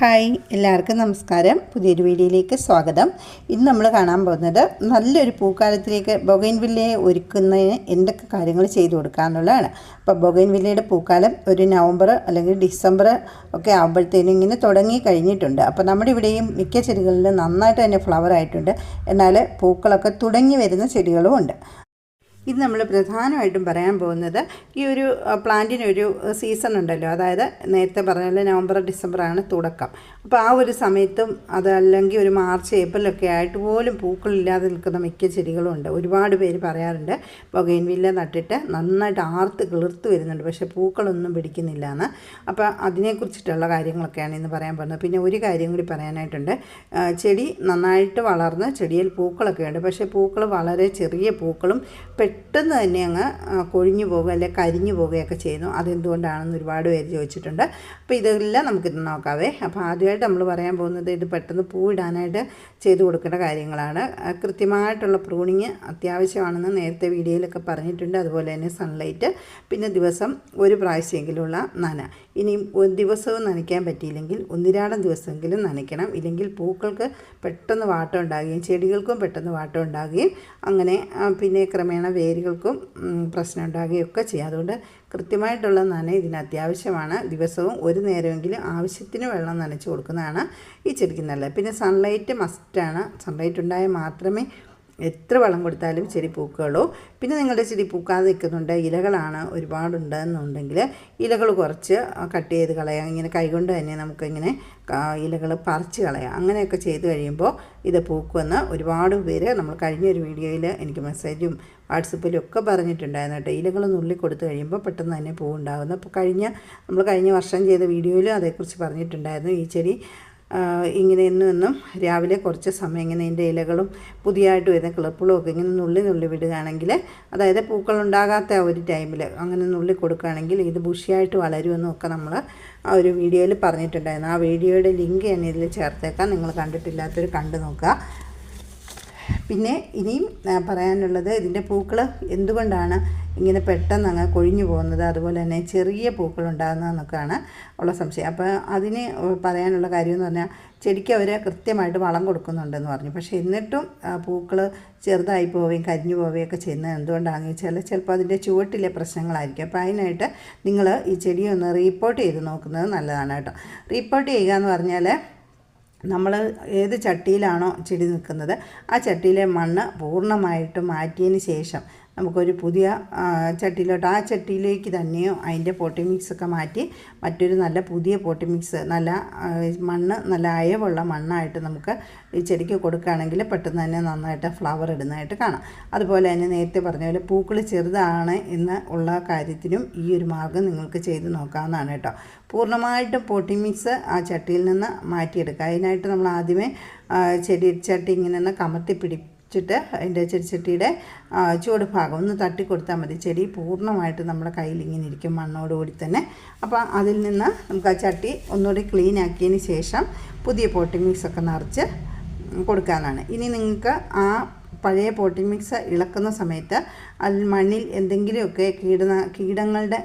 Hi എല്ലാവർക്കും നമസ്കാരം. പുതിയൊരു വീഡിയോയിലേക്ക് സ്വാഗതം. ഇന്ന് നമ്മൾ കാണാൻ പോകുന്നത് നല്ലൊരു പൂക്കാലത്തിലേക്ക് ബൊഗൈൻവില്ലയെ ഒരുക്കുന്നതിന് എന്തൊക്കെ കാര്യങ്ങൾ ചെയ്തു കൊടുക്കുക എന്നുള്ളതാണ്. അപ്പോൾ ബൊഗൈൻവില്ലയുടെ പൂക്കാലം ഒരു നവംബർ അല്ലെങ്കിൽ ഡിസംബർ ഒക്കെ ആകുമ്പോഴത്തേനും ഇങ്ങനെ തുടങ്ങി കഴിഞ്ഞിട്ടുണ്ട്. അപ്പോൾ നമ്മുടെ ഇവിടെയും മിക്ക ചെടികളിലും നന്നായിട്ട് തന്നെ ഫ്ലവർ ആയിട്ടുണ്ട്. എന്നാൽ പൂക്കളൊക്കെ തുടങ്ങി വരുന്ന ചെടികളും ഉണ്ട്. ഇത് നമ്മൾ പ്രധാനമായിട്ടും പറയാൻ പോകുന്നത് ഈ ഒരു പ്ലാന്റിനൊരു സീസൺ ഉണ്ടല്ലോ. അതായത് നേരത്തെ പറഞ്ഞ നവംബർ ഡിസംബർ ആണ് തുടക്കം. അപ്പോൾ ആ ഒരു സമയത്തും അതല്ലെങ്കിൽ ഒരു മാർച്ച് ഏപ്രിലൊക്കെ ആയിട്ട് പോലും പൂക്കളില്ലാതെ നിൽക്കുന്ന മിക്ക ചെടികളും ഉണ്ട്. ഒരുപാട് പേര് പറയാറുണ്ട് ബൊഗൈൻവില്ല നട്ടിട്ട് നന്നായിട്ട് ആർത്ത് കിളിർത്ത് വരുന്നുണ്ട്. പക്ഷേ പൂക്കളൊന്നും പിടിക്കുന്നില്ല എന്ന്. അപ്പോൾ അതിനെക്കുറിച്ചിട്ടുള്ള കാര്യങ്ങളൊക്കെയാണ് ഇന്ന് പറയാൻ പോകുന്നത്. പിന്നെ ഒരു കാര്യം കൂടി പറയാനായിട്ടുണ്ട്. ചെടി നന്നായിട്ട് വളർന്ന് ചെടിയിൽ പൂക്കളൊക്കെ ഉണ്ട്. പക്ഷേ പൂക്കൾ വളരെ ചെറിയ പൂക്കളും പെട്ടെന്ന് തന്നെ അങ്ങ് കൊഴിഞ്ഞു പോകുക അല്ലെങ്കിൽ കരിഞ്ഞു പോവുകയൊക്കെ ചെയ്യുന്നു. അതെന്തുകൊണ്ടാണെന്ന് ഒരുപാട് പേര് ചോദിച്ചിട്ടുണ്ട്. അപ്പോൾ ഇതെല്ലാം നമുക്കിത് നോക്കാവേ. അപ്പോൾ ആദ്യമായിട്ട് നമ്മൾ പറയാൻ പോകുന്നത് ഇത് പെട്ടെന്ന് പൂവിടാനായിട്ട് ചെയ്തു കൊടുക്കേണ്ട കാര്യങ്ങളാണ്. കൃത്യമായിട്ടുള്ള പ്രൂണിങ് അത്യാവശ്യമാണെന്ന് നേരത്തെ വീഡിയോയിലൊക്കെ പറഞ്ഞിട്ടുണ്ട്. അതുപോലെ തന്നെ സൺലൈറ്റ് പിന്നെ ദിവസം ഒരു പ്രാവശ്യമെങ്കിലുള്ള നന. ഇനി ദിവസവും നനയ്ക്കാൻ പറ്റിയില്ലെങ്കിൽ ഒന്നിരാടം ദിവസമെങ്കിലും നനയ്ക്കണം. ഇല്ലെങ്കിൽ പൂക്കൾക്ക് പെട്ടെന്ന് വാട്ടം ഉണ്ടാകുകയും ചെടികൾക്കും പെട്ടെന്ന് വാട്ടം ഉണ്ടാകുകയും അങ്ങനെ പിന്നെ ക്രമേണ വേരുകൾക്കും പ്രശ്നം ഉണ്ടാകുകയും ഒക്കെ ചെയ്യും. അതുകൊണ്ട് കൃത്യമായിട്ടുള്ള നന ഇതിന് അത്യാവശ്യമാണ് ദിവസവും ഒരു നേരമെങ്കിലും ആവശ്യത്തിന് വെള്ളം നനച്ച് കൊടുക്കുന്നതാണ് ഈ ചെടിക്ക് നല്ലത്. പിന്നെ സൺലൈറ്റ് മസ്റ്റാണ് സൺലൈറ്റ് ഉണ്ടായാൽ മാത്രമേ എത്ര വെള്ളം കൊടുത്താലും ചെടി പൂക്കുകയുള്ളൂ. പിന്നെ നിങ്ങളുടെ ചെടി പൂക്കാതെ നിൽക്കുന്നുണ്ട് ഇലകളാണ് ഒരുപാടുണ്ടെന്നുണ്ടെങ്കിൽ ഇലകൾ കുറച്ച് കട്ട് ചെയ്ത് കളയാം. ഇങ്ങനെ കൈകൊണ്ട് തന്നെ നമുക്കിങ്ങനെ ഇലകൾ പറിച്ച് കളയാം. അങ്ങനെയൊക്കെ ചെയ്ത് കഴിയുമ്പോൾ ഇത് പൂക്കുമെന്ന് ഒരുപാട് പേര് നമ്മൾ കഴിഞ്ഞൊരു വീഡിയോയിൽ എനിക്ക് മെസ്സേജും വാട്സപ്പിലും ഒക്കെ പറഞ്ഞിട്ടുണ്ടായിരുന്നു കേട്ടോ. ഇലകൾ നുള്ളി കൊടുത്തു കഴിയുമ്പോൾ പെട്ടെന്ന് തന്നെ പൂവുണ്ടാകുന്നു അപ്പോൾ കഴിഞ്ഞ നമ്മൾ കഴിഞ്ഞ വർഷം ചെയ്ത വീഡിയോയിലും അതേക്കുറിച്ച് പറഞ്ഞിട്ടുണ്ടായിരുന്നു. ഈ ചെടി ഇങ്ങനെ എന്നും രാവിലെ കുറച്ച് സമയം ഇങ്ങനെ ഇതിന്റെ ഇലകളും പുതിയതായിട്ട് വരുന്ന കിളപ്പുകളും ഒക്കെ ഇങ്ങനെ നുള്ളി നുള്ളി വിടുകയാണെങ്കിൽ അതായത് പൂക്കൾ ഉണ്ടാകാത്ത ഒരു ടൈമിൽ അങ്ങനെ നുള്ളി കൊടുക്കുകയാണെങ്കിൽ ഇത് ബുഷിയായിട്ട് വളരുമെന്നും ഒക്കെ നമ്മൾ ആ ഒരു വീഡിയോയിൽ പറഞ്ഞിട്ടുണ്ടായിരുന്നു. ആ വീഡിയോയുടെ ലിങ്ക് ഞാൻ ഇതിൽ ചേർത്തേക്കാം. നിങ്ങൾ കണ്ടിട്ടില്ലാത്തവർ കണ്ടു നോക്കുക. പിന്നെ ഇനിയും പറയാനുള്ളത് ഇതിന്റെ പൂക്കൾ എന്തുകൊണ്ടാണ് ഇങ്ങനെ പെട്ടെന്ന് അങ്ങ് കൊഴിഞ്ഞു പോകുന്നത്? അതുപോലെ തന്നെ ചെറിയ പൂക്കൾ ഉണ്ടാകുന്നതെന്നൊക്കെയാണ് ഉള്ള സംശയം. അപ്പോൾ അതിന് പറയാനുള്ള കാര്യം എന്ന് പറഞ്ഞാൽ ചെടിക്ക് അവർ കൃത്യമായിട്ട് വളം കൊടുക്കുന്നുണ്ടെന്ന് പറഞ്ഞു. പക്ഷേ എന്നിട്ടും പൂക്കൾ ചെറുതായി പോവുകയും കരിഞ്ഞു പോവുകയൊക്കെ ചെയ്യുന്നത് എന്തുകൊണ്ടാണെന്ന് വെച്ചാൽ ചിലപ്പോൾ അതിന്റെ ചുവട്ടിലെ പ്രശ്നങ്ങളായിരിക്കും. അപ്പോൾ അതിനായിട്ട് നിങ്ങൾ ഈ ചെടിയൊന്ന് റീപ്പോർട്ട് ചെയ്ത് നോക്കുന്നത് നല്ലതാണ് കേട്ടോ. റീപ്പോർട്ട് ചെയ്യുക എന്ന് പറഞ്ഞാൽ നമ്മൾ ഏത് ചട്ടിയിലാണോ ചെടി നിൽക്കുന്നത് ആ ചട്ടിയിലെ മണ്ണ് പൂർണമായിട്ട് മാറ്റിയതിന് ശേഷം നമുക്കൊരു പുതിയ ചട്ടിയിലോട്ട് ആ ചട്ടിയിലേക്ക് തന്നെയോ അതിന്റെ പോട്ടി മിക്സ് ഒക്കെ മാറ്റി മറ്റൊരു നല്ല പുതിയ പോട്ടി മിക്സ് നല്ല മണ്ണ് നല്ല അയവുള്ള മണ്ണായിട്ട് നമുക്ക് ഈ ചെടിക്ക് കൊടുക്കുകയാണെങ്കിൽ പെട്ടെന്ന് തന്നെ നന്നായിട്ട് ഫ്ലവർ ഇടുന്നതായിട്ട് കാണാം. അതുപോലെ തന്നെ നേരത്തെ പറഞ്ഞ പോലെ പൂക്കൾ ചെറുതാണ് എന്ന് ഉള്ള കാര്യത്തിനും ഈ ഒരു മാർഗം നിങ്ങൾക്ക് ചെയ്ത് നോക്കാവുന്നതാണ് കേട്ടോ. പൂർണമായിട്ടും പോട്ടി മിക്സ് ആ ചട്ടിയിൽ നിന്ന് മാറ്റിയെടുക്കുക. അതിനായിട്ട് നമ്മൾ ആദ്യമേ ചെടി ചട്ടി ഇങ്ങനെ കമത്തി പിടിച്ചിട്ട് അതിന്റെ ചെടിച്ചട്ടിയുടെ ചുവട് ഭാഗം ഒന്ന് തട്ടി കൊടുത്താൽ മതി. ചെടി പൂർണമായിട്ട് നമ്മുടെ കയ്യിൽ ഇങ്ങനെ ഇരിക്കും മണ്ണോടുകൂടി തന്നെ. അപ്പോൾ അതിൽ നിന്ന് നമുക്ക് ആ ചട്ടി ഒന്നുകൂടി ക്ലീൻ ആക്കിയതിന് ശേഷം പുതിയ പോട്ടി മിക്സ് ഒക്കെ നിറച്ച് കൊടുക്കാനാണ്. ഇനി നിങ്ങൾക്ക് ആ പഴയ പോട്ടിംഗ് മിക്സ് ഇളക്കുന്ന സമയത്ത് അതിൽ മണ്ണിൽ എന്തെങ്കിലുമൊക്കെ കീടന കീടങ്ങളുടെ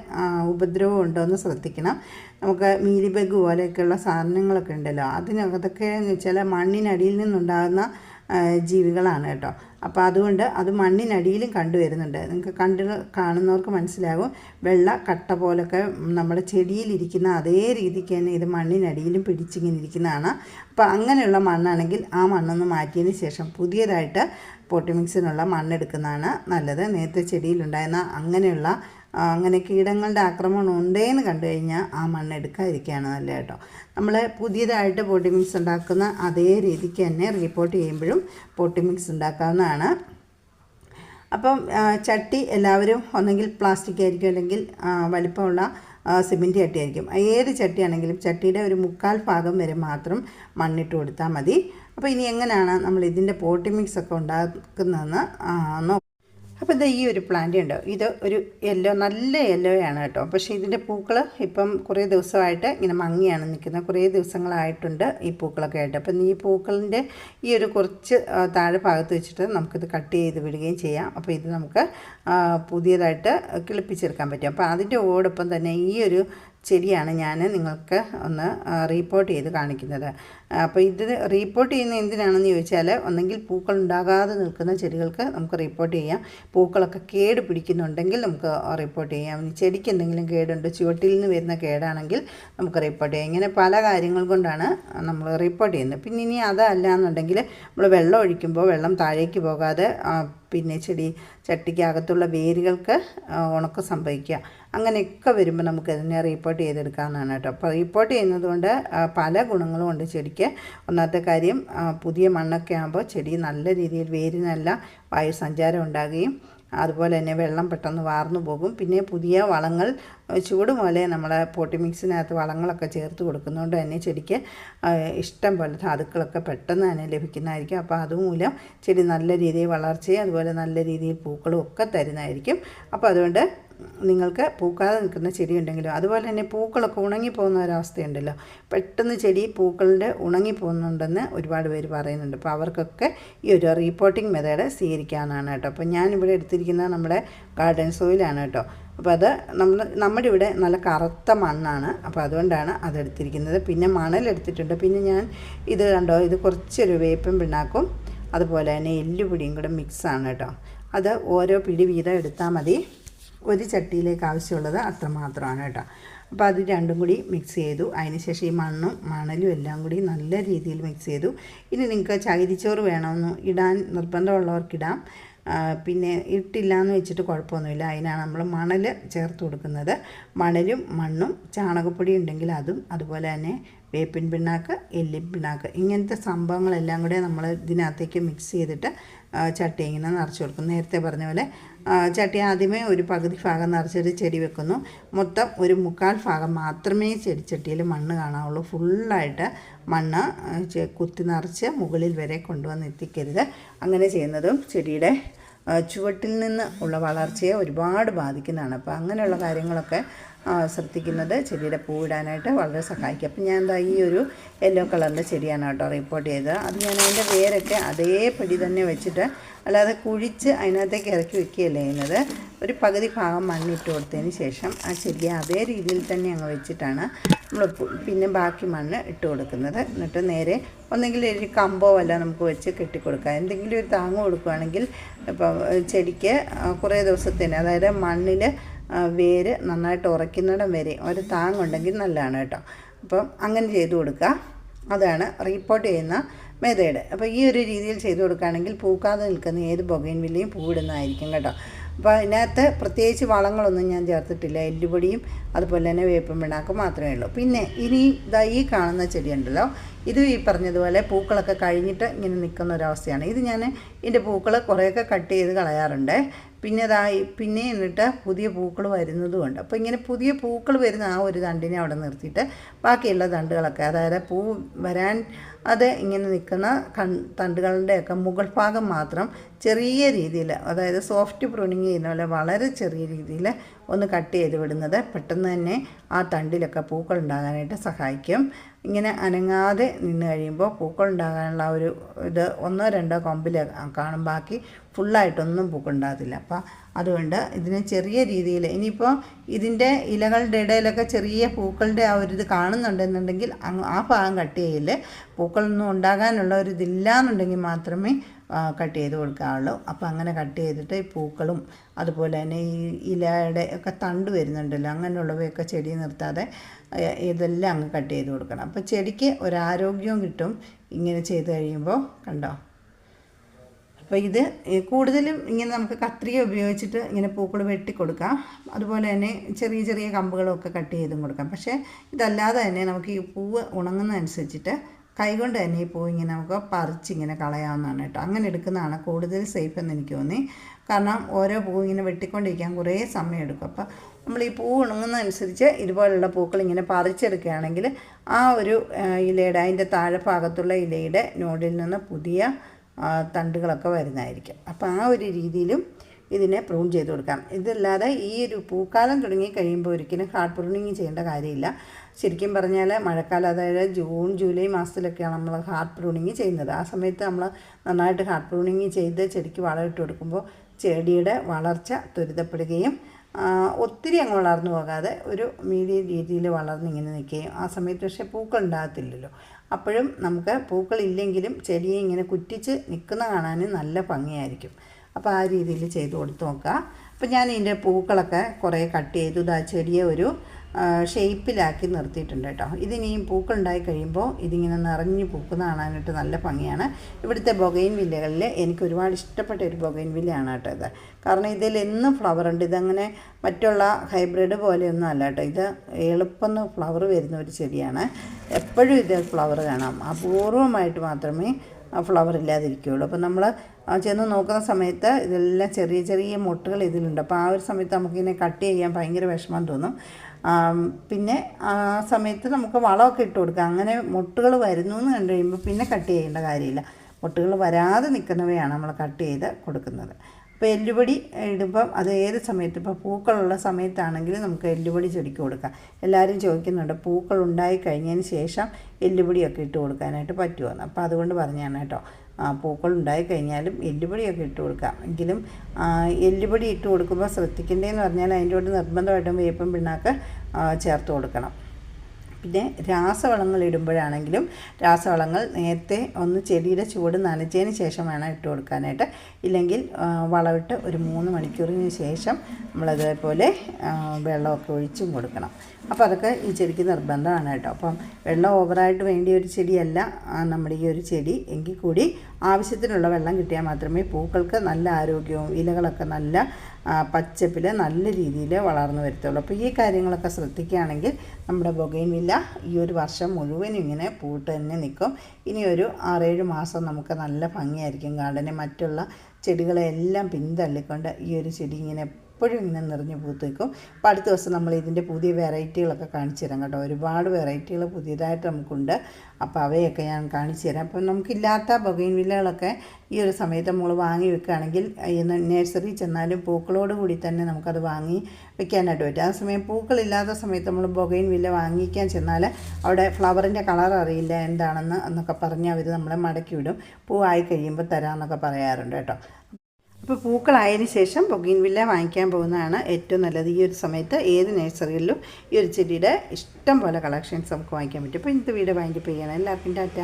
ഉപദ്രവം ഉണ്ടോ എന്ന് ശ്രദ്ധിക്കണം. നമുക്ക് മീലിബഗ് പോലെയൊക്കെയുള്ള സാധനങ്ങളൊക്കെ ഉണ്ടല്ലോ. അതിനകത്തൊക്കെ എന്ന് വെച്ചാൽ മണ്ണിനടിയിൽ നിന്നുണ്ടാകുന്ന ജീവികളാണ് കേട്ടോ. അപ്പോൾ അതുകൊണ്ട് അത് മണ്ണിനടിയിലും കണ്ടുവരുന്നുണ്ട്. നിങ്ങൾക്ക് കണ്ടു കാണുന്നവർക്ക് മനസ്സിലാകും. വെള്ള കട്ട പോലൊക്കെ നമ്മുടെ ചെടിയിലിരിക്കുന്ന അതേ രീതിക്ക് തന്നെ ഇത് മണ്ണിനടിയിലും പിടിച്ചിങ്ങനെ ഇരിക്കുന്നതാണ്. അപ്പോൾ അങ്ങനെയുള്ള മണ്ണാണെങ്കിൽ ആ മണ്ണൊന്ന് മാറ്റിയതിന് ശേഷം പുതിയതായിട്ട് പോട്ടിമിക്സിനുള്ള മണ്ണെടുക്കുന്നതാണ് നല്ലത്. നേരത്തെ ചെടിയിലുണ്ടായിരുന്ന അങ്ങനെയുള്ള അങ്ങനെ കീടങ്ങളുടെ ആക്രമണം ഉണ്ടേന്ന് കണ്ടു കഴിഞ്ഞാൽ ആ മണ്ണ് എടുക്കാതിരിക്കുകയാണ് നല്ലത് കേട്ടോ. നമ്മൾ പുതിയതായിട്ട് പോട്ടി മിക്സ് ഉണ്ടാക്കുന്ന അതേ രീതിക്ക് തന്നെ റിപ്പോർട്ട് ചെയ്യുമ്പോഴും പോട്ടി മിക്സ് ഉണ്ടാക്കാവുന്നതാണ്. അപ്പം ചട്ടി എല്ലാവരും ഒന്നെങ്കിൽ പ്ലാസ്റ്റിക് ആയിരിക്കും അല്ലെങ്കിൽ വലിപ്പമുള്ള സിമെന്റ് ചട്ടിയായിരിക്കും ഏത് ചട്ടിയാണെങ്കിലും ചട്ടിയുടെ ഒരു മുക്കാൽ ഭാഗം വരെ മാത്രം മണ്ണിട്ട് കൊടുത്താൽ മതി. അപ്പോൾ ഇനി എങ്ങനെയാണ് നമ്മൾ ഇതിന്റെ പോട്ടി മിക്സ് ഒക്കെ ഉണ്ടാക്കുന്നതെന്ന് അപ്പോൾ ഇത് ഈ ഒരു പ്ലാന്റ് ഉണ്ട്. ഇത് ഒരു യെല്ലോ നല്ല യെല്ലോയാണ് കേട്ടോ. പക്ഷേ ഇതിന്റെ പൂക്കൾ ഇപ്പം കുറേ ദിവസമായിട്ട് ഇങ്ങനെ മങ്ങിയാണ് നിൽക്കുന്നത്. കുറേ ദിവസങ്ങളായിട്ടുണ്ട് ഈ പൂക്കളൊക്കെ ആയിട്ട്. അപ്പം ഈ പൂക്കളിന്റെ ഈ ഒരു കുറച്ച് താഴെ ഭാഗത്ത് വെച്ചിട്ട് നമുക്കിത് കട്ട് ചെയ്ത് വിടുകയും ചെയ്യാം. അപ്പോൾ ഇത് നമുക്ക് പുതിയതായിട്ട് കിളിപ്പിച്ചെടുക്കാൻ പറ്റും. അപ്പോൾ അതിന്റെ ഓടൊപ്പം തന്നെ ഈ ഒരു ചെടിയാണ് ഞാൻ നിങ്ങൾക്ക് ഒന്ന് റീപ്പോർട്ട് ചെയ്ത് കാണിക്കുന്നത്. അപ്പോൾ ഇത് റീപ്പോർട്ട് ചെയ്യുന്ന എന്തിനാണെന്ന് ചോദിച്ചാൽ ഒന്നെങ്കിൽ പൂക്കൾ ഉണ്ടാകാതെ നിൽക്കുന്ന ചെടികൾക്ക് നമുക്ക് റിപ്പോർട്ട് ചെയ്യാം. പൂക്കളൊക്കെ കേട് പിടിക്കുന്നുണ്ടെങ്കിൽ നമുക്ക് റിപ്പോർട്ട് ചെയ്യാം. ചെടിക്ക് എന്തെങ്കിലും കേടുണ്ട് ചുവട്ടിൽ നിന്ന് വരുന്ന കേടാണെങ്കിൽ നമുക്ക് റിപ്പോർട്ട് ചെയ്യാം. ഇങ്ങനെ പല കാര്യങ്ങൾ കൊണ്ടാണ് നമ്മൾ റിപ്പോർട്ട് ചെയ്യുന്നത്. പിന്നെ ഇനി അതല്ല എന്നുണ്ടെങ്കിൽ നമ്മൾ വെള്ളം ഒഴിക്കുമ്പോൾ വെള്ളം താഴേക്ക് പോകാതെ പിന്നെ ചെടി ചട്ടിക്കകത്തുള്ള വേരുകൾക്ക് ഉണക്കം സംഭവിക്കുക. അങ്ങനെയൊക്കെ വരുമ്പോൾ നമുക്ക് റിപ്പോർട്ട് റീപ്പോർട്ട് ചെയ്തെടുക്കാവുന്നതാണ് കേട്ടോ. അപ്പോൾ റിപ്പോർട്ട് ചെയ്യുന്നതുകൊണ്ട് പല ഗുണങ്ങളും ഉണ്ട് ചെടിക്ക്. ഒന്നാമത്തെ കാര്യം പുതിയ മണ്ണൊക്കെ ആകുമ്പോൾ ചെടി നല്ല രീതിയിൽ വേരിനല്ല വായു സഞ്ചാരം ഉണ്ടാകുകയും അതുപോലെ തന്നെ വെള്ളം പെട്ടെന്ന് വാർന്നു പോകും. പിന്നെ പുതിയ വളങ്ങൾ ചൂട് പോലെ നമ്മളെ പോട്ടി മിക്സിനകത്ത് വളങ്ങളൊക്കെ ചേർത്ത് കൊടുക്കുന്നതുകൊണ്ട് തന്നെ ചെടിക്ക് ഇഷ്ടം പോലെ ധാതുക്കളൊക്കെ പെട്ടെന്ന് തന്നെ ലഭിക്കുന്നതായിരിക്കും. അപ്പോൾ അതുമൂലം ചെടി നല്ല രീതിയിൽ വളർച്ചയും അതുപോലെ നല്ല രീതിയിൽ പൂക്കളും ഒക്കെ തരുന്നതായിരിക്കും. അപ്പോൾ അതുകൊണ്ട് നിങ്ങൾക്ക് പൂക്കാതെ നിൽക്കുന്ന ചെടി ഉണ്ടെങ്കിലും അതുപോലെ തന്നെ പൂക്കളൊക്കെ ഉണങ്ങിപ്പോകുന്ന ഒരവസ്ഥയുണ്ടല്ലോ. പെട്ടെന്ന് ചെടി പൂക്കളുടെ ഉണങ്ങിപ്പോകുന്നുണ്ടെന്ന് ഒരുപാട് പേര് പറയുന്നുണ്ട്. അപ്പോൾ അവർക്കൊക്കെ ഈ ഒരു റീപ്പോർട്ടിംഗ് മെത്തേഡ് സ്വീകരിക്കാവുന്നതാണ് കേട്ടോ. അപ്പോൾ ഞാനിവിടെ എടുത്തിരിക്കുന്നത് നമ്മുടെ ഗാർഡൻ സോയിലാണ് കേട്ടോ. അപ്പോൾ അത് നമ്മൾ നമ്മുടെ ഇവിടെ നല്ല കറുത്ത മണ്ണാണ്. അപ്പോൾ അതുകൊണ്ടാണ് അതെടുത്തിരിക്കുന്നത് പിന്നെ മണലെടുത്തിട്ടുണ്ട് പിന്നെ ഞാൻ ഇത് കണ്ടോ ഇത് കുറച്ചൊരു വേപ്പും പിണ്ണാക്കും. അതുപോലെ തന്നെ എല്ലുപൊടിയും കൂടെ മിക്സാണ് കേട്ടോ. അത് ഓരോ പിടി വീതം എടുത്താൽ മതി. ഒരു ചട്ടിയിലേക്ക് ആവശ്യമുള്ളത് അത്രമാത്രമാണ് കേട്ടോ. അപ്പോൾ അത് രണ്ടും കൂടി മിക്സ് ചെയ്തു. അതിനുശേഷം ഈ മണ്ണും മണലും എല്ലാം കൂടി നല്ല രീതിയിൽ മിക്സ് ചെയ്തു. ഇനി നിങ്ങൾക്ക് ചകിരിച്ചോറ് വേണമെന്ന് ഇടാൻ നിർബന്ധമുള്ളവർക്കിടാം. പിന്നെ ഇട്ടില്ല എന്ന് വെച്ചിട്ട് കുഴപ്പമൊന്നുമില്ല. അതിനാണ് നമ്മൾ മണൽ ചേർത്ത് കൊടുക്കുന്നത്. മണലും മണ്ണും ചാണകപ്പൊടി ഉണ്ടെങ്കിൽ അതും അതുപോലെ തന്നെ വേപ്പിൻ പിണ്ണാക്ക് എല്ലിൻ പിണ്ണാക്ക് ഇങ്ങനത്തെ സംഭവങ്ങളെല്ലാം കൂടെ നമ്മൾ ഇതിനകത്തേക്ക് മിക്സ് ചെയ്തിട്ട് ചട്ടി ഇങ്ങനെ നിറച്ച് കൊടുക്കും. നേരത്തെ പറഞ്ഞ പോലെ ചട്ടി ആദ്യമേ ഒരു പകുതി ഭാഗം നിറച്ചിട്ട് ചെടി വെക്കുന്നു. മൊത്തം ഒരു മുക്കാൽ ഭാഗം മാത്രമേ ചെടിച്ചട്ടിയിൽ മണ്ണ് കാണാവുള്ളൂ. ഫുള്ളായിട്ട് മണ്ണ് കുത്തി നിറച്ച് മുകളിൽ വരെ കൊണ്ടുവന്ന് എത്തിക്കരുത്. അങ്ങനെ ചെയ്യുന്നതും ചെടിയുടെ ചുവട്ടിൽ നിന്ന് ഉള്ള വളർച്ചയെ ഒരുപാട് ബാധിക്കുന്നതാണ്. അപ്പോൾ അങ്ങനെയുള്ള കാര്യങ്ങളൊക്കെ ശ്രദ്ധിക്കുന്നത് ചെടിയുടെ പൂവിടാനായിട്ട് വളരെ സഹായിക്കും. അപ്പം ഞാൻ എന്താ ഈ ഒരു യെല്ലോ കളറിന്റെ ചെടിയാണ് കേട്ടോ റിപ്പോർട്ട് ചെയ്തത്. അത് ഞാൻ അതിന്റെ വേരൊക്കെ അതേപടി തന്നെ വെച്ചിട്ട് അല്ലാതെ കുഴിച്ച് അതിനകത്തേക്ക് ഇറക്കി വെക്കുകയല്ല ചെയ്യുന്നത്. ഒരു പകുതി ഭാഗം മണ്ണിട്ട് കൊടുത്തതിന് ശേഷം ആ ചെടിയെ അതേ രീതിയിൽ തന്നെ അങ്ങ് വെച്ചിട്ടാണ് നമ്മൾ പിന്നെ ബാക്കി മണ്ണ് ഇട്ട് കൊടുക്കുന്നത്. എന്നിട്ട് നേരെ ഒന്നെങ്കിൽ ഒരു കമ്പോ വല്ല നമുക്ക് വെച്ച് കെട്ടിക്കൊടുക്കാം. എന്തെങ്കിലും ഒരു താങ്ങ് കൊടുക്കുകയാണെങ്കിൽ ഇപ്പം ചെടിക്ക് കുറേ ദിവസത്തേന് അതായത് മണ്ണിൽ വേര് നന്നായിട്ട് ഉറയ്ക്കുന്നിടം വരെ ഒരു താങ്ങുണ്ടെങ്കിൽ നല്ലതാണ് കേട്ടോ. അപ്പം അങ്ങനെ ചെയ്തു കൊടുക്കുക. അതാണ് റിപ്പോർട്ട് ചെയ്യുന്ന മെതേഡ് അപ്പോൾ ഈ ഒരു രീതിയിൽ ചെയ്തു കൊടുക്കുകയാണെങ്കിൽ പൂക്കാതെ നിൽക്കുന്ന ഏത് പുകയും വില്ലയും പൂവിടുന്നതായിരിക്കും കേട്ടോ. അപ്പോൾ അതിനകത്ത് പ്രത്യേകിച്ച് വളങ്ങളൊന്നും ഞാൻ ചേർത്തിട്ടില്ല. എല്ലുപൊടിയും അതുപോലെ തന്നെ വേപ്പും പിണ്ണാക്കും മാത്രമേ ഉള്ളൂ. പിന്നെ ഇനി ഇതാ ഈ കാണുന്ന ചെടിയുണ്ടല്ലോ ഇത് ഈ പറഞ്ഞതുപോലെ പൂക്കളൊക്കെ കഴിഞ്ഞിട്ട് ഇങ്ങനെ നിൽക്കുന്ന ഒരവസ്ഥയാണ്. ഇത് ഞാൻ ഇതിന്റെ പൂക്കൾ കുറേയൊക്കെ കട്ട് ചെയ്ത് കളയാറുണ്ട്. പിന്നെ ഇതായി പിന്നെ എന്നിട്ട് പുതിയ പൂക്കൾ വരുന്നതുമുണ്ട്. അപ്പോൾ ഇങ്ങനെ പുതിയ പൂക്കൾ വരുന്ന ആ ഒരു തണ്ടിനെ അവിടെ നിർത്തിയിട്ട് ബാക്കിയുള്ള തണ്ടുകളൊക്കെ അതായത് പൂ വരാൻ അത് ഇങ്ങനെ നിൽക്കുന്ന കൺ തണ്ടുകളുടെയൊക്കെ മുകൾ ഭാഗം മാത്രം ചെറിയ രീതിയിൽ അതായത് സോഫ്റ്റ് പ്രൂണിങ് ചെയ്യുന്ന പോലെ വളരെ ചെറിയ രീതിയിൽ ഒന്ന് കട്ട് ചെയ്ത് വിടുന്നത് പെട്ടെന്ന് തന്നെ ആ തണ്ടിലൊക്കെ പൂക്കൾ ഉണ്ടാകാനായിട്ട് സഹായിക്കും. ഇങ്ങനെ അനങ്ങാതെ നിന്ന് കഴിയുമ്പോൾ പൂക്കൾ ഉണ്ടാകാനുള്ള ഒരു ഇത് ഒന്നോ രണ്ടോ കൊമ്പിൽ കാണും. ബാക്കി ഫുള്ളായിട്ടൊന്നും പൂക്കൾ ഉണ്ടാകത്തില്ല. അപ്പോൾ അതുകൊണ്ട് ഇതിനെ ചെറിയ രീതിയിൽ ഇനിയിപ്പോൾ ഇതിന്റെ ഇലകളുടെ ഇടയിലൊക്കെ ചെറിയ പൂക്കളുടെ ആ ഒരു ഇത് കാണുന്നുണ്ടെന്നുണ്ടെങ്കിൽ ആ ഭാഗം കട്ട് ചെയ്യില്ല പൂക്കളൊന്നും ഉണ്ടാകാനുള്ള ഒരു ഇതില്ല എന്നുണ്ടെങ്കിൽ മാത്രമേ കട്ട് ചെയ്ത് കൊടുക്കാറുള്ളൂ അപ്പോൾ അങ്ങനെ കട്ട് ചെയ്തിട്ട് ഈ പൂക്കളും അതുപോലെ തന്നെ ഈ ഇലയുടെ ഒക്കെ തണ്ട് വരുന്നുണ്ടല്ലോ അങ്ങനെയുള്ളവയൊക്കെ ചെടി നിർത്താതെ ഇതെല്ലാം അങ്ങ് കട്ട് ചെയ്ത് കൊടുക്കണം. അപ്പോൾ ചെടിക്ക് ഒരാരോഗ്യവും കിട്ടും ഇങ്ങനെ ചെയ്ത് കഴിയുമ്പോൾ കണ്ടോ? അപ്പോൾ ഇത് കൂടുതലും ഇങ്ങനെ നമുക്ക് കത്രിക ഉപയോഗിച്ചിട്ട് ഇങ്ങനെ പൂക്കൾ വെട്ടിക്കൊടുക്കാം അതുപോലെ തന്നെ ചെറിയ ചെറിയ കമ്പുകളൊക്കെ കട്ട് ചെയ്തും കൊടുക്കാം. പക്ഷേ ഇതല്ലാതെ തന്നെ നമുക്ക് ഈ പൂവ് ഉണങ്ങുന്നതനുസരിച്ചിട്ട് കൈകൊണ്ട് തന്നെ ഈ പൂ ഇങ്ങനെ നമുക്ക് പറിച്ചിങ്ങനെ കളയാവുന്നതാണ് കേട്ടോ. അങ്ങനെ എടുക്കുന്നതാണ് കൂടുതൽ സേഫ് എന്ന് എനിക്ക് തോന്നി. കാരണം ഓരോ പൂ ഇങ്ങനെ വെട്ടിക്കൊണ്ടിരിക്കാൻ കുറേ സമയം എടുക്കും. അപ്പോൾ നമ്മൾ ഈ പൂ ഉണങ്ങുന്നതനുസരിച്ച് ഇതുപോലുള്ള പൂക്കൾ ഇങ്ങനെ പറിച്ചെടുക്കുകയാണെങ്കിൽ ആ ഒരു ഇലയുടെ അതിന്റെ താഴെ ഭാഗത്തുള്ള ഇലയുടെ നോഡിൽ നിന്ന് പുതിയ തണ്ടുകളൊക്കെ വരുന്നതായിരിക്കും. അപ്പോൾ ആ ഒരു രീതിയിലും ഇതിനെ പ്രൂൺ ചെയ്ത് കൊടുക്കാം. ഇതല്ലാതെ ഈ ഒരു പൂക്കാലം തുടങ്ങി കഴിയുമ്പോൾ ഒരിക്കലും ഹാർഡ് പ്രൂണിങ് ചെയ്യേണ്ട കാര്യമില്ല. ശരിക്കും പറഞ്ഞാൽ മഴക്കാലം അതായത് ജൂൺ ജൂലൈ മാസത്തിലൊക്കെയാണ് നമ്മൾ ഹാർഡ് പ്രൂണിങ് ചെയ്യുന്നത്. ആ സമയത്ത് നമ്മൾ നന്നായിട്ട് ഹാർഡ് പ്രൂണിങ് ചെയ്ത് ചെടിക്ക് വളമിട്ട് കൊടുക്കുമ്പോൾ ചെടിയുടെ വളർച്ച ത്വരിതപ്പെടുകയും ഒത്തിരി അങ്ങ് വളർന്നു പോകാതെ ഒരു മീഡിയം രീതിയിൽ വളർന്നിങ്ങനെ നിൽക്കുകയും ആ സമയത്ത് പക്ഷേ പൂക്കൾ ഉണ്ടാകത്തില്ലല്ലോ. അപ്പോഴും നമുക്ക് പൂക്കളില്ലെങ്കിലും ചെടിയെ ഇങ്ങനെ കുറ്റിച്ച് നിൽക്കുന്ന കാണാൻ നല്ല ഭംഗിയായിരിക്കും. അപ്പോൾ ആ രീതിയിൽ ചെയ്ത് കൊടുത്ത് നോക്കുക അപ്പോൾ ഞാൻ ഇതിന്റെ പൂക്കളൊക്കെ കുറേ കട്ട് ചെയ്തു. ഇതാ ചെടിയെ ഒരു ഷേപ്പിലാക്കി നിർത്തിയിട്ടുണ്ട് കേട്ടോ. ഇതിനിയും പൂക്കൾ ഉണ്ടായി കഴിയുമ്പോൾ ഇതിങ്ങനെ നിറഞ്ഞു പൂക്കുന്ന കാണാനായിട്ട് നല്ല ഭംഗിയാണ്. ഇവിടുത്തെ ബൊഗൈൻ വില്ലകളിൽ എനിക്ക് ഒരുപാട് ഇഷ്ടപ്പെട്ട ഒരു ബൊഗൈൻ വില്ലയാണ് കേട്ടോ ഇത്. കാരണം ഇതിൽ എന്നും ഫ്ലവർ ഉണ്ട്. ഇതങ്ങനെ മറ്റുള്ള ഹൈബ്രിഡ് പോലെയൊന്നും അല്ല കേട്ടോ. ഇത് എളുപ്പം ഫ്ലവർ വരുന്ന ഒരു ചെടിയാണ്. എപ്പോഴും ഇത് ഫ്ലവർ കാണാം. അപൂർവമായിട്ട് മാത്രമേ ഫ്ലവർ ഇല്ലാതിരിക്കുകയുള്ളൂ. അപ്പോൾ നമ്മൾ ചെന്ന് നോക്കുന്ന സമയത്ത് ഇതെല്ലാം ചെറിയ ചെറിയ മുട്ടുകൾ ഇതിലുണ്ട്. അപ്പോൾ ആ ഒരു സമയത്ത് നമുക്കിതിനെ കട്ട് ചെയ്യാൻ ഭയങ്കര വിഷമം തോന്നും. പിന്നെ ആ സമയത്ത് നമുക്ക് വളമൊക്കെ ഇട്ട് കൊടുക്കാം. അങ്ങനെ മുട്ടുകൾ വരുന്നു എന്ന് കണ്ടു കഴിയുമ്പോൾ പിന്നെ കട്ട് ചെയ്യേണ്ട കാര്യമില്ല. മുട്ടുകൾ വരാതെ നിൽക്കുന്നവയാണ് നമ്മൾ കട്ട് ചെയ്ത് കൊടുക്കുന്നത്. അപ്പോൾ എല്ലുപൊടി ഇടുമ്പം അത് ഏത് സമയത്ത്? ഇപ്പോൾ പൂക്കളുള്ള സമയത്താണെങ്കിൽ നമുക്ക് എല്ലുപൊടി ചെടിക്ക് കൊടുക്കാം. എല്ലാവരും ചോദിക്കുന്നുണ്ട് പൂക്കൾ ഉണ്ടായി കഴിഞ്ഞതിന് ശേഷം എല്ലുപൊടിയൊക്കെ ഇട്ട് കൊടുക്കാനായിട്ട് പറ്റുമെന്ന് അപ്പോൾ അതുകൊണ്ട് പറഞ്ഞാണ് കേട്ടോ. പൂക്കൾ ഉണ്ടായി കഴിഞ്ഞാലും എല്ലുപൊടിയൊക്കെ ഇട്ട് കൊടുക്കാം. എങ്കിലും എല്ലുപൊടി ഇട്ട് കൊടുക്കുമ്പോൾ ശ്രദ്ധിക്കേണ്ടതെന്ന് പറഞ്ഞാൽ അതിന്റെ കൂടെ നിർബന്ധമായിട്ടും വേപ്പൻ പിണ്ണാക്ക് ചേർത്ത് കൊടുക്കണം. പിന്നെ രാസവളങ്ങൾ ഇടുമ്പോഴാണെങ്കിലും രാസവളങ്ങൾ നേരത്തെ ഒന്ന് ചെടിയുടെ ചൂട് നനച്ചതിന് ശേഷം വേണം ഇട്ട് കൊടുക്കാനായിട്ട്. ഇല്ലെങ്കിൽ വളമിട്ട് ഒരു മൂന്ന് മണിക്കൂറിന് ശേഷം നമ്മളതേപോലെ വെള്ളമൊക്കെ ഒഴിച്ചും കൊടുക്കണം. അപ്പോൾ അതൊക്കെ ഈ ചെടിക്ക് നിർബന്ധമാണ് കേട്ടോ. അപ്പം വെള്ളം ഓവറായിട്ട് വേണ്ടിയ ഒരു ചെടിയല്ല നമ്മുടെ ഈ ഒരു ചെടി. എങ്കിൽ കൂടി ആവശ്യത്തിനുള്ള വെള്ളം കിട്ടിയാൽ മാത്രമേ പൂക്കൾക്ക് നല്ല ആരോഗ്യവും ഇലകളൊക്കെ നല്ല പച്ചപ്പിൽ നല്ല രീതിയിൽ വളർന്നു വരത്തുള്ളൂ. അപ്പോൾ ഈ കാര്യങ്ങളൊക്കെ ശ്രദ്ധിക്കുകയാണെങ്കിൽ നമ്മുടെ ബൊഗൈൻവില്ല ഈ ഒരു വർഷം മുഴുവനും ഇങ്ങനെ പൂട്ട് തന്നെ നിൽക്കും. ഇനി ഒരു ആറേഴ് മാസം നമുക്ക് നല്ല ഭംഗിയായിരിക്കും ഗാർഡനെ മറ്റുള്ള ചെടികളെല്ലാം പിന്തള്ളിക്കൊണ്ട് ഈ ഒരു ചെടി ഇങ്ങനെ എപ്പോഴും ഇങ്ങനെ നിറഞ്ഞു പൂത്ത് നിൽക്കും അപ്പോൾ അടുത്ത ദിവസം നമ്മൾ ഇതിന്റെ പുതിയ വെറൈറ്റികളൊക്കെ കാണിച്ചു തരാം കേട്ടോ. ഒരുപാട് വെറൈറ്റികൾ പുതിയതായിട്ട് നമുക്കുണ്ട്. അപ്പോൾ അവയൊക്കെ ഞാൻ കാണിച്ചു തരാം. അപ്പം നമുക്കില്ലാത്ത ബൊഗൈൻ വില്ലകളൊക്കെ ഈ ഒരു സമയത്ത് നമ്മൾ വാങ്ങി വെക്കുകയാണെങ്കിൽ നേഴ്സറി ചെന്നാലും പൂക്കളോട് കൂടി തന്നെ നമുക്കത് വാങ്ങി വെക്കാനായിട്ട് പറ്റും. ആ സമയം പൂക്കളില്ലാത്ത സമയത്ത് നമ്മൾ ബൊഗൈൻ വില്ല വാങ്ങിക്കാൻ ചെന്നാൽ അവിടെ ഫ്ലവറിന്റെ കളർ അറിയില്ല എന്താണെന്ന് എന്നൊക്കെ പറഞ്ഞ് അവർ നമ്മളെ മടക്കി വിടും. പൂവായി കഴിയുമ്പോൾ തരാമെന്നൊക്കെ പറയാറുണ്ട് കേട്ടോ. അപ്പോൾ പൂക്കളായതിനു ശേഷം പൊഗീൻ വില്ല വാങ്ങിക്കാൻ പോകുന്നതാണ് ഏറ്റവും നല്ലത്. ഈ ഒരു സമയത്ത് ഏത് നഴ്സറികളിലും ഈ ഒരു ചെടിയുടെ ഇഷ്ടം പോലെ കളക്ഷൻസ് നമുക്ക് വാങ്ങിക്കാൻ പറ്റും. അപ്പോൾ ഇന്നത്തെ വീഡിയോ വാങ്ങിക്കപ്പ് ചെയ്യണം എല്ലാവർക്കും ടാറ്റ.